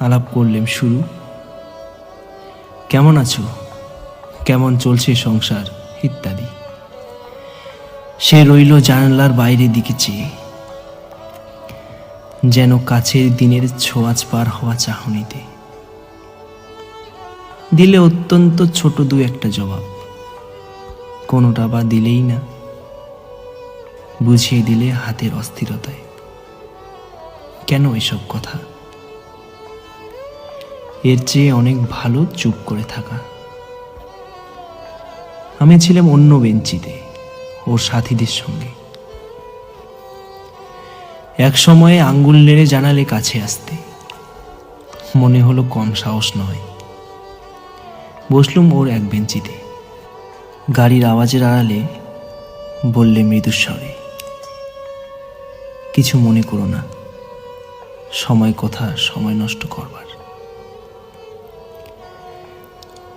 আলাপ করলেম শুরু। কেমন আছো? কেমন চলছে সংসার? ইত্যাদি। সে রইল জানালার বাইরে দিকে চেয়ে। যেন কাছের দিনের ছোঁয়াচ পার হওয়া চাহনিতে। দিলে অত্যন্ত ছোট দু একটা জবাব। কোনোটা বা দিলেই না। বুঝিয়ে দিলে হাতের অস্থিরতায়। কেন এসব কথা? এর চেয়ে অনেক ভালো চুপ করে থাকা। আমি ছিলাম অন্য বেঞ্চিতে, ওর সাথীদের সঙ্গে। এক সময়ে আঙ্গুল নেড়ে জানালে কাছে আসতে। মনে হলো কম সাহস নয়। বসলুম ওর এক বেঞ্চিতে। গাড়ির আওয়াজের আড়ালে বললে মৃদুস্বরে কিছু মনে করো না। সময় কথা সময় নষ্ট করবার।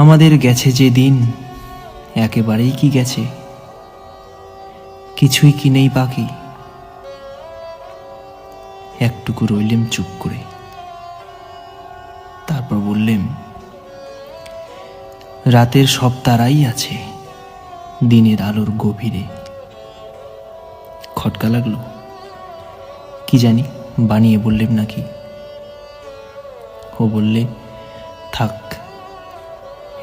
আমাদের গেছে যে দিন, একেবারেই কি গেছে? কিছুই কি নেই বাকি? একটুকু রইলেম চুপ করে। তারপর বললেম, রাতের সব তারাই আছে, দিনের আলোর গভীরে। খটকা লাগল। কি জানি, বানিয়ে বললেম নাকি। ও বললে, থাক